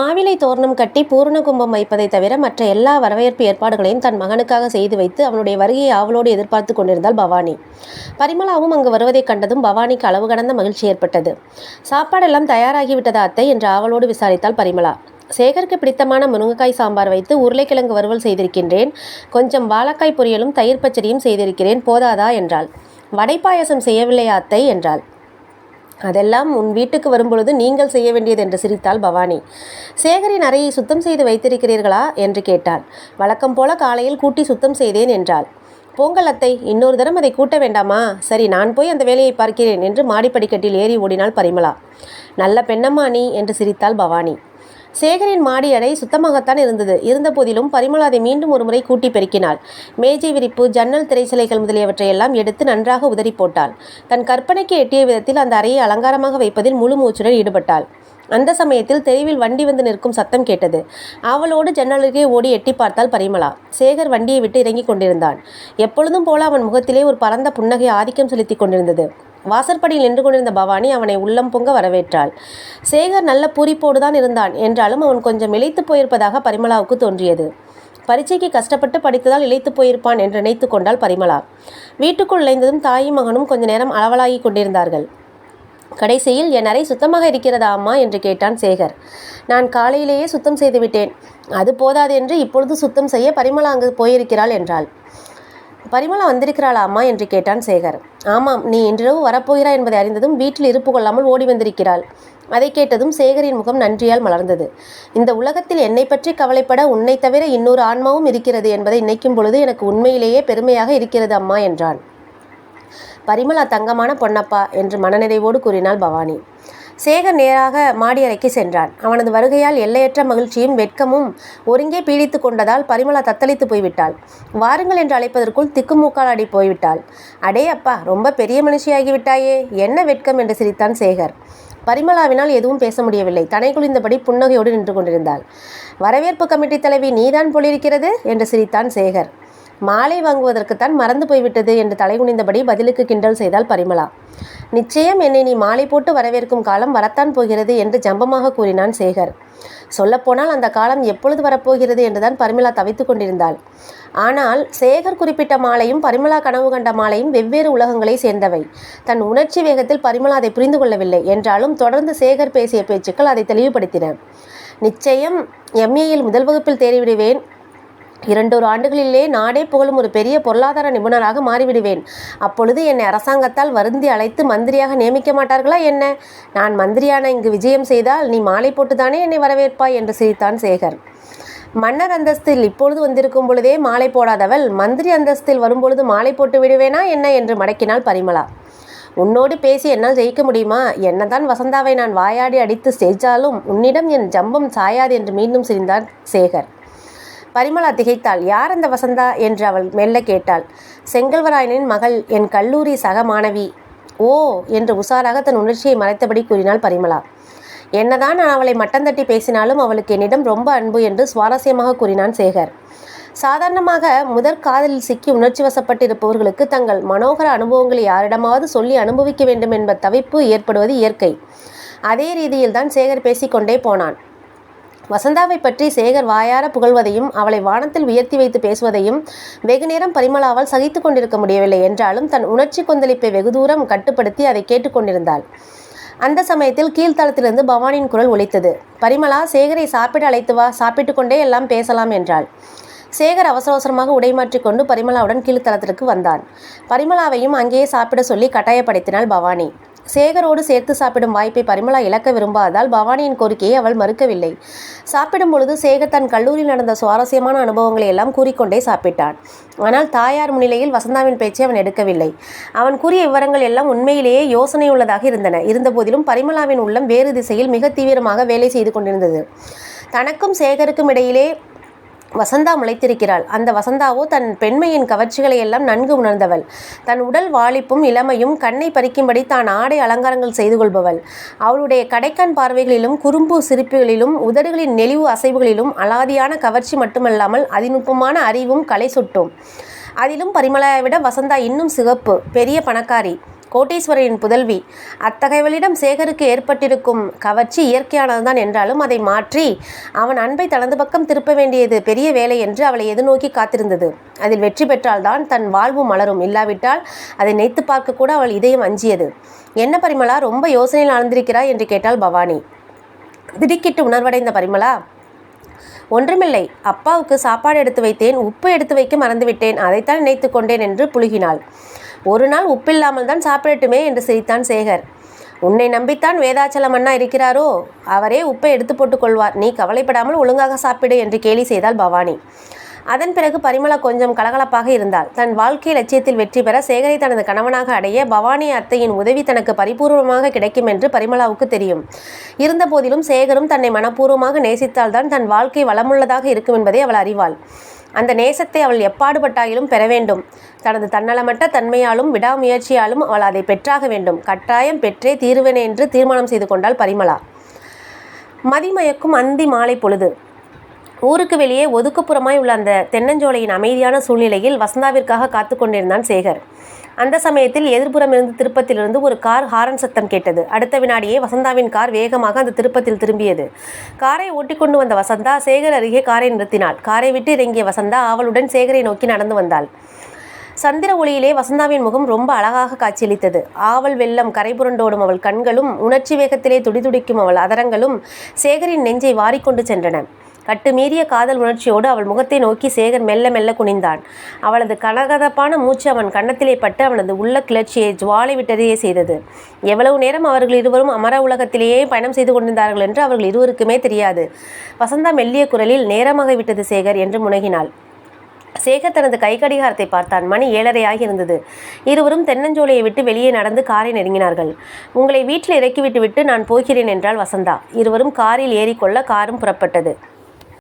மாவிலை தோரணம் கட்டி பூரண கும்பம் வைப்பதை தவிர மற்ற எல்லா வரவேற்பு ஏற்பாடுகளையும் தன் மகனுக்காக செய்து வைத்து அவனுடைய வருகையை ஆவலோடு எதிர்பார்த்து கொண்டிருந்தாள் பவானி. பரிமளாவும் அங்கு வருவதைக் கண்டதும் பவானிக்கு அளவு கடந்த மகிழ்ச்சி ஏற்பட்டது. சாப்பாடெல்லாம் தயாராகிவிட்டதா அத்தை? என்று ஆவலோடு விசாரித்தாள் பரிமளா. சேகருக்கு பிடித்தமான முருங்கைக்காய் சாம்பார் வைத்து உருளைக்கிழங்கு வறுவல் செய்திருக்கின்றேன். கொஞ்சம் வாழைக்காய் பொரியலும் தயிர் பச்சடியும் செய்திருக்கிறேன். போதாதா? என்றாள். வடை பாயசம் செய்யவில்லையா அத்தை? என்றாள். அதெல்லாம் உன் வீட்டுக்கு வரும்பொழுது நீங்கள் செய்ய வேண்டியது என்று சிரித்தாள் பவானி. சேகரின் அறையை சுத்தம் செய்து வைத்திருக்கிறீர்களா? என்று கேட்டாள். வழக்கம் போல காலையில் கூட்டி சுத்தம் செய்தேன் என்றாள். போங்கள் அத்தை இன்னொரு தரம் அதை கூட்ட வேண்டாமா? சரி நான் போய் அந்த வேலையை பார்க்கிறேன் என்று மாடிப்படிக்கட்டில் ஏறி ஓடினாள் பரிமளா. நல்ல பெண்ணம்மா நீ என்று சிரித்தாள் பவானி. சேகரின் மாடி அறை சுத்தமாகத்தான் இருந்தது. இருந்தபோதிலும் பரிமளா அதை மீண்டும் ஒருமுறை கூட்டி பெருக்கினாள். மேஜை விரிப்பு ஜன்னல் திரைச்சிலைகள் முதலியவற்றையெல்லாம் எடுத்து நன்றாக உதறி போட்டாள். தன் கற்பனைக்கு எட்டிய விதத்தில் அந்த அறையை அலங்காரமாக வைப்பதில் முழு மூச்சுடன் ஈடுபட்டாள். அந்த சமயத்தில் தெருவில் வண்டி வந்து நிற்கும் சத்தம் கேட்டது. அவளோடு ஜன்னலுக்கே ஓடி எட்டி பார்த்தாள் பரிமளா. சேகர் வண்டியை விட்டு இறங்கிக் கொண்டிருந்தான். எப்பொழுதும் போல அவன் முகத்திலே ஒரு பரந்த புன்னகை ஆதிக்கம் செலுத்திக் கொண்டிருந்தது. வாசற்படியில் நின்று கொண்டிருந்த பவானி அவனை உள்ளம் பொங்க வரவேற்றாள். சேகர் நல்ல பூரிப்போடு தான் இருந்தான். என்றாலும் அவன் கொஞ்சம் இழைத்து போயிருப்பதாக பரிமளாவுக்கு தோன்றியது. பரீட்சைக்கு கஷ்டப்பட்டு படித்ததால் இழைத்து போயிருப்பான் என்று நினைத்து கொண்டாள் பரிமளா. வீட்டுக்குள் நுழைந்ததும் தாயும் மகனும் கொஞ்ச நேரம் அளவலாகி கொண்டிருந்தார்கள். கடைசியில் என் அறை சுத்தமாக இருக்கிறதா அம்மா? என்று கேட்டான் சேகர். நான் காலையிலேயே சுத்தம் செய்துவிட்டேன் அது போதாது என்று இப்பொழுது சுத்தம் செய்ய பரிமளா அங்கு போயிருக்கிறாள் என்றாள். பரிமளா வந்திருக்கிறாளா அம்மா என்று கேட்டான் சேகர். ஆமாம் நீ இன்றிரவு வரப்போகிறாய் என்பதை அறிந்ததும் வீட்டில் இருப்பு கொள்ளாமல் ஓடி வந்திருக்கிறாள். அதை கேட்டதும் சேகரின் முகம் நன்றியால் மலர்ந்தது. இந்த உலகத்தில் என்னை பற்றி கவலைப்பட உன்னை தவிர இன்னொரு ஆன்மாவும் இருக்கிறது என்பதை நினைக்கும் பொழுது எனக்கு உண்மையிலேயே பெருமையாக இருக்கிறது அம்மா என்றான். பரிமளா தங்கமான பொன்னப்பா என்று மனநிறைவோடு கூறினாள் பவானி. சேகர் நேராக மாடி அறைக்கு சென்றான். அவனது வருகையால் எல்லையற்ற மகிழ்ச்சியும் வெட்கமும் ஒருங்கே பீடித்து கொண்டதால் பரிமளா தத்தளித்து போய்விட்டாள். வாருங்கள் என்று அழைப்பதற்குள் திக்குமூக்காலாடி போய்விட்டாள். அடே அப்பா ரொம்ப பெரிய மனுஷியாகிவிட்டாயே என்ன வெட்கம்? என்று சிரித்தான் சேகர். பரிமளாவினால் எதுவும் பேச முடியவில்லை. தனை குளிந்தபடி புன்னகையோடு நின்று கொண்டிருந்தாள். வரவேற்பு கமிட்டி தலைவி நீதான் போலிருக்கிறது? என்று சிரித்தான் சேகர். மாலை வாங்குவதற்குத்தான் மறந்து போய்விட்டது என்று தலைகுனிந்தபடி பதிலுக்கு கிண்டல் செய்தாள் பரிமளா. நிச்சயம் என்னை நீ மாலை போட்டு வரவேற்கும் காலம் வரத்தான் போகிறது என்று ஜம்பமாக கூறினான் சேகர். சொல்லப்போனால் அந்த காலம் எப்பொழுது வரப்போகிறது என்றுதான் பரிமளா தவித்து கொண்டிருந்தாள். ஆனால் சேகர் குறிப்பிட்ட மாலையும் பரிமளா கனவு கண்ட மாலையும் வெவ்வேறு உலகங்களை சேர்ந்தவை. தன் உணர்ச்சி வேகத்தில் பரிமளா அதை புரிந்து கொள்ளவில்லை. என்றாலும் தொடர்ந்து சேகர் பேசிய பேச்சுக்கள் அதை தெளிவுபடுத்தின. நிச்சயம் எம்ஏயில் முதல் வகுப்பில் தேறிவிடுவேன். இரண்டொரு ஆண்டுகளிலே நாடே புகழும் ஒரு பெரிய பொருளாதார நிபுணராக மாறிவிடுவேன். அப்பொழுது என்னை அரசாங்கத்தால் வருந்தி அழைத்து மந்திரியாக நியமிக்க மாட்டார்களா என்ன? நான் மந்திரியான இங்கு விஜயம் செய்தால் நீ மாலை போட்டுதானே என்னை வரவேற்பாய்? என்று சிரித்தான் சேகர். மன்னர் அந்தஸ்தில் இப்பொழுது வந்திருக்கும் பொழுதே மாலை போடாதவள் மந்திரி அந்தஸ்தில் வரும்பொழுது மாலை போட்டு விடுவேனா என்ன? என்று மடக்கினாள் பரிமளா. உன்னோடு பேசி என்னால் ஜெயிக்க முடியுமா? என்னதான் வசந்தாவை நான் வாயாடி அடித்து செஞ்சாலும் உன்னிடம் என் ஜம்பம் சாயாது என்று மீண்டும் சிரிந்தான் சேகர். பரிமளா திகைத்தாள். யார் அந்த வசந்தா? என்று அவள் மெல்ல கேட்டாள். செங்கல்வராயனின் மகள் என் கல்லூரி சக மாணவி. ஓ என்று உஷாராக தன் உணர்ச்சியை மறைத்தபடி கூறினாள் பரிமளா. என்னதான் நான் அவளை மட்டம் தட்டி பேசினாலும் அவளுக்கு என்னிடம் ரொம்ப அன்பு என்று சுவாரஸ்யமாக கூறினான் சேகர். சாதாரணமாக முதற் காதலில் சிக்கி உணர்ச்சி வசப்பட்டிருப்பவர்களுக்கு தங்கள் மனோகர அனுபவங்களை யாரிடமாவது சொல்லி அனுபவிக்க வேண்டும் என்ப தவிப்பு ஏற்படுவது இயற்கை. அதே ரீதியில்தான் சேகர் பேசிக்கொண்டே போனான். வசந்தாவை பற்றி சேகர் வாயார புகழ்வதையும் அவளை வானத்தில் உயர்த்தி வைத்து பேசுவதையும் வெகுநேரம் பரிமளாவால் சகித்து கொண்டிருக்க முடியவில்லை என்றாலும் தன் உணர்ச்சி கொந்தளிப்பை வெகு தூரம் கட்டுப்படுத்தி அதை கேட்டுக்கொண்டிருந்தாள் அந்த சமயத்தில் கீழ்த்தளத்திலிருந்து பவானியின் குரல் ஒலித்தது. பரிமளா சேகரை சாப்பிட அழைத்து வா சாப்பிட்டு கொண்டே எல்லாம் பேசலாம் என்றாள். சேகர் அவசர அவசரமாக உடைமாற்றிக்கொண்டு பரிமளாவுடன் கீழ்த்தளத்திற்கு வந்தான். பரிமளாவையும் அங்கேயே சாப்பிட சொல்லி கட்டாயப்படுத்தினாள் பவானி. சேகரோடு சேர்த்து சாப்பிடும் வாய்ப்பை பரிமளா இழக்க விரும்பாதால் பவானியின் கோரிக்கையை அவள் மறுக்கவில்லை. சாப்பிடும் பொழுது சேகர் தன் கல்லூரியில் நடந்த சுவாரஸ்யமான அனுபவங்களை எல்லாம் கூறிக்கொண்டே சாப்பிட்டான் ஆனால் தாயார் முன்னிலையில் வசந்தாவின் பேச்சை அவன் எடுக்கவில்லை. அவன் கூறிய விவரங்கள் எல்லாம் உண்மையிலேயே யோசனை உள்ளதாக இருந்தன. இருந்தபோதிலும் பரிமளாவின் உள்ளம் வேறு திசையில் மிக தீவிரமாக வேலை செய்து கொண்டிருந்தது. தனக்கும் சேகருக்கும் இடையிலே வசந்தா முளைத்திருக்கிறாள். அந்த வசந்தாவோ தன் பெண்மையின் கவர்ச்சிகளை எல்லாம் நன்கு உணர்ந்தவள். தன் உடல் வாளிப்பும் இளமையும் கண்ணை பறிக்கும்படி தான் ஆடை அலங்காரங்கள் செய்து கொள்பவள். அவளுடைய கடைக்கண் பார்வைகளிலும் குறும்பு சிரிப்புகளிலும் உதடுகளின் நெளிவு அசைவுகளிலும் அலாதியான கவர்ச்சி மட்டுமல்லாமல் அதிநுட்பமான அறிவும் கலை சுட்டும். அதிலும் பரிமளாவை விட வசந்தா இன்னும் சிகப்பு பெரிய பணக்காரி. கோட்டீஸ்வரரின் புதல்வி. அத்தகையவளிடம் சேகருக்கு ஏற்பட்டிருக்கும் கவர்ச்சி இயற்கையானதுதான் என்றாலும் அதை மாற்றி அவன் அன்பை தனது பக்கம் திருப்ப வேண்டியது பெரிய வேலை என்று அவளை எதிர்நோக்கி காத்திருந்தது. அதில் வெற்றி பெற்றால்தான் தன் வாழ்வு மலரும். இல்லாவிட்டால் அதை நினைத்து பார்க்க கூட அவள் இதயம் அஞ்சியது. என்ன பரிமளா ரொம்ப யோசனையில் ஆழ்ந்திருக்கிறாய்? என்று கேட்டாள் பவானி. திடுக்கிட்டு உணர்வடைந்த பரிமளா ஒன்றுமில்லை. அப்பாவுக்கு சாப்பாடு எடுத்து வைத்தேன் உப்பு எடுத்து வைக்க மறந்துவிட்டேன். அதைத்தான் நினைத்து கொண்டேன் என்று புழுகினாள். ஒரு நாள் உப்பில்லாமல் தான் சாப்பிடட்டுமே என்று சிரித்தான் சேகர். உன்னை நம்பித்தான் வேதாச்சலம் அண்ணா இருக்கிறாரோ? அவரே உப்பை எடுத்து போட்டுக் கொள்வார். நீ கவலைப்படாமல் ஒழுங்காக சாப்பிடு என்று கேலி செய்தாள் பவானி. அதன் பிறகு பரிமள கொஞ்சம் கலகலப்பாக இருந்தாள். தன் வாழ்க்கை லட்சியத்தில் வெற்றி பெற சேகரை தனது கணவனாக அடைய பவானி அத்தையின் உதவி தனக்கு பரிபூர்வமாக கிடைக்கும் என்று பரிமளாவுக்கு தெரியும். இருந்தபோதிலும் சேகரும் தன்னை மனப்பூர்வமாக நேசித்தால்தான் தன் வாழ்க்கை வளமுள்ளதாக இருக்கும் என்பதை அவள் அறிவாள். அந்த நேசத்தை அவள் எப்பாடுபட்டாயிலும் பெற வேண்டும். தனது தன்னலமற்ற தன்மையாலும் விடாமுயற்சியாலும் அவள் அதை பெற்றாக வேண்டும். கட்டாயம் பெற்றே தீருவேன் என்று தீர்மானம் செய்து கொண்டாள் பரிமளா. மதிமயக்கும் அந்தி மாலை பொழுது. ஊருக்கு வெளியே ஒதுக்குப்புறமாய் உள்ள அந்த தென்னஞ்சோலையின் அமைதியான சூழ்நிலையில் வசந்தாவிற்காக காத்து கொண்டிருந்தான் சேகர். அந்த சமயத்தில் எதிர்ப்புறம் இருந்து திருப்பத்திலிருந்து ஒரு கார் ஹாரன் சத்தம் கேட்டது. அடுத்த வினாடியே வசந்தாவின் கார் வேகமாக அந்த திருப்பத்தில் திரும்பியது. காரை ஓட்டிக்கொண்டு வந்த வசந்தா சேகர் அருகே காரை நிறுத்தினாள். காரை விட்டு இறங்கிய வசந்தா அவளுடன் சேகரை நோக்கி நடந்து வந்தாள். சந்திர ஒளியிலே வசந்தாவின் முகம் ரொம்ப அழகாக காட்சியளித்தது. ஆவல் வெள்ளம் கரைபுரண்டோடும் அவள் கண்களும் உணர்ச்சி வேகத்திலே துடிதுடிக்கும் அவள் அதரங்களும் சேகரின் நெஞ்சை வாரிக்கொண்டு சென்றன. கட்டுமீறிய காதல் உணர்ச்சியோடு அவள் முகத்தை நோக்கி சேகர் மெல்ல மெல்ல குனிந்தான். அவளது கனகதப்பான மூச்சு அவன் கன்னத்திலே பட்டு அவனது உள்ள கிளர்ச்சியை ஜுவாலை விட்டதையே செய்தது. எவ்வளவு நேரம் அவர்கள் இருவரும் அமர உலகத்திலேயே பயணம் செய்து கொண்டிருந்தார்கள் என்று அவர்கள் இருவருக்குமே தெரியாது. வசந்தா மெல்லிய குரலில் நேரமாக விட்டது சேகர் என்று முனகினாள். சேகர் தனது கை கடிகாரத்தை பார்த்தான். மணி ஏழரையாக இருந்தது இருவரும் தென்னஞ்சோலையை விட்டு வெளியே நடந்து காரை நெருங்கினார்கள். உங்களை வீட்டில் இறக்கிவிட்டு விட்டு நான் போகிறேன் என்றால் வசந்தா. இருவரும் காரில் ஏறிக்கொள்ள காரும் புறப்பட்டது.